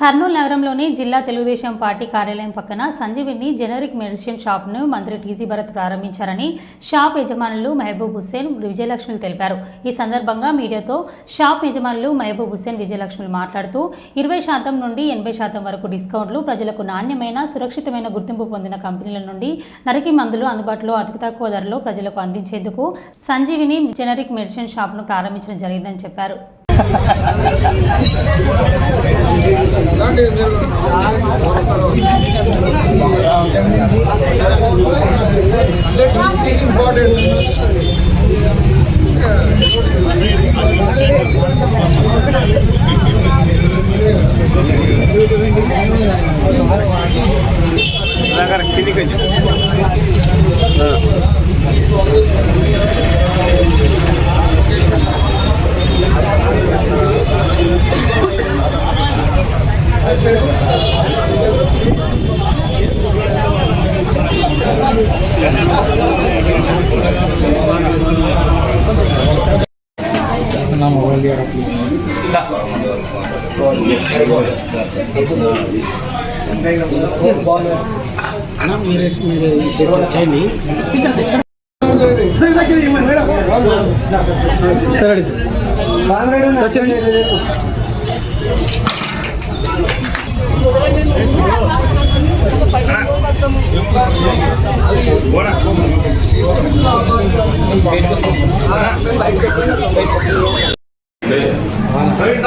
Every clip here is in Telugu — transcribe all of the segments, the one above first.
కర్నూలు నగరంలోని జిల్లా తెలుగుదేశం పార్టీ కార్యాలయం పక్కన సంజీవిని జెనరిక్ మెడిసిన్ షాప్ను మంత్రి టీజీ భరత్ ప్రారంభించారని షాప్ యజమానులు మహబూబ్ హుస్సేన్ విజయలక్ష్మిలు తెలిపారు. ఈ సందర్భంగా మీడియాతో షాప్ యజమానులు మహబూబ్ హుస్సేన్ విజయలక్ష్మిలు మాట్లాడుతూ ఇరవై శాతం నుండి ఎనభై శాతం వరకు డిస్కౌంట్లు ప్రజలకు నాణ్యమైన సురక్షితమైన గుర్తింపు పొందిన కంపెనీల నుండి నరికి మందులు అందుబాటులో అతి తక్కువ ధరలో ప్రజలకు అందించేందుకు సంజీవిని జెనరిక్ మెడిసిన్ షాప్ను ప్రారంభించడం జరిగిందని చెప్పారు. Important Thank you. One year at least. మీరు మీరు చేయండి సరే సార్ బయటకు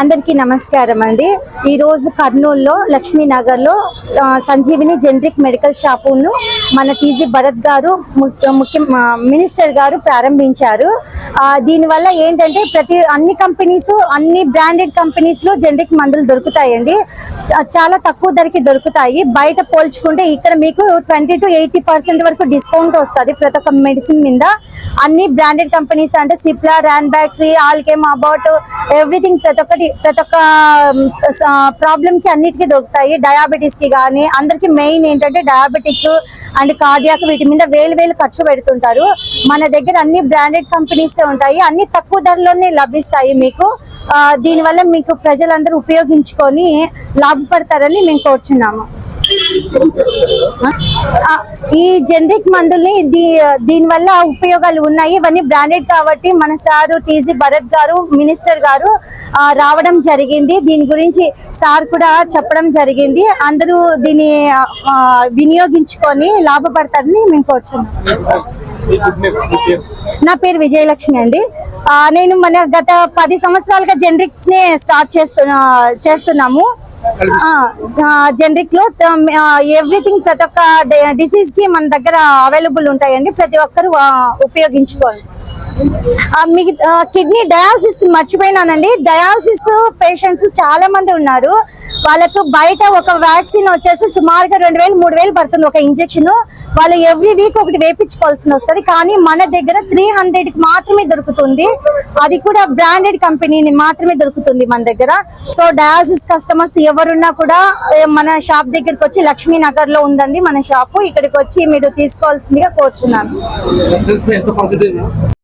అందరికీ నమస్కారం అండి. ఈరోజు కర్నూలులో లక్ష్మీనగర్లో సంజీవిని జనరిక్ మెడికల్ షాపును మన టీజీ భరత్ గారు ముఖ్య మినిస్టర్ గారు ప్రారంభించారు. దీనివల్ల ఏంటంటే ప్రతి అన్ని కంపెనీస్ అన్ని బ్రాండెడ్ కంపెనీస్లో జనరిక్ మందులు దొరుకుతాయండి. చాలా తక్కువ ధరకి దొరుకుతాయి. బయట పోల్చుకుంటే ఇక్కడ మీకు ట్వంటీ టు ఎయిటీ పర్సెంట్ వరకు డిస్కౌంట్ వస్తుంది ప్రతి ఒక్క మెడిసిన్ మీద. అన్ని బ్రాండెడ్ కంపెనీస్ అంటే Cipla Ranbaxy Alkem about everything ప్రతి ఒక్కటి ప్రతి ఒక్క ప్రాబ్లమ్కి అన్నిటికీ దొరుకుతాయి. డయాబెటీస్కి కానీ అందరికి మెయిన్ ఏంటంటే డయాబెటిక్ అండ్ కార్డియాక్ వీటి మీద వేలు వేలు ఖర్చు పెడుతుంటారు. మన దగ్గర అన్ని బ్రాండెడ్ కంపెనీస్ ఉంటాయి. అన్ని తక్కువ ధరలోనే లభిస్తాయి మీకు. దీనివల్ల మీకు ప్రజలందరూ ఉపయోగించుకొని లాభపడతారని మేము కోరుచున్నాము. ఈ జనరిక్ మందుల్ని దీ దీని వల్ల ఉపయోగాలు ఉన్నాయి. ఇవన్నీ బ్రాండెడ్ కాబట్టి మన సారు టీజీ భరత్ గారు మినిస్టర్ గారు రావడం జరిగింది. దీని గురించి సార్ కూడా చెప్పడం జరిగింది. అందరూ దీన్ని వినియోగించుకొని లాభపడతారని మేము కోరుచున్నాం. నా పేరు విజయలక్ష్మి అండి. నేను మన గత పది సంవత్సరాలుగా జనరిక్స్ నే స్టార్ట్ చేస్తున్నా చేస్తున్నాము. జనరిక్లో ఎవ్రీథింగ్ ప్రతి ఒక్క డిసీజ్కి మన దగ్గర అవైలబుల్ ఉంటాయండి. ప్రతి ఒక్కరు ఉపయోగించుకోండి. ఉపయోగించుకోవాలి కిడ్నీ డయాలసిస్ మర్చిపోయినానండి. డయాలసిస్ పేషెంట్స్ చాలా మంది ఉన్నారు. వాళ్ళకు బయట ఒక వ్యాక్సిన్ వచ్చేసి సుమారుగా రెండు వేలు మూడు వేలు పడుతుంది ఒక ఇంజెక్షన్ వాళ్ళు ఎవ్రీ వీక్ ఒకటి వేపించుకోవాల్సి వస్తుంది. కానీ మన దగ్గర త్రీ హండ్రెడ్కి మాత్రమే దొరుకుతుంది. అది కూడా బ్రాండెడ్ కంపెనీని మాత్రమే దొరుకుతుంది మన దగ్గర. సో డయాలసిస్ కస్టమర్స్ ఎవరున్నా కూడా మన షాప్ దగ్గరికి వచ్చి లక్ష్మీ నగర్లో ఉందండి మన షాపు ఇక్కడికి వచ్చి మీరు తీసుకోవాల్సిందిగా కోరుచున్నాను.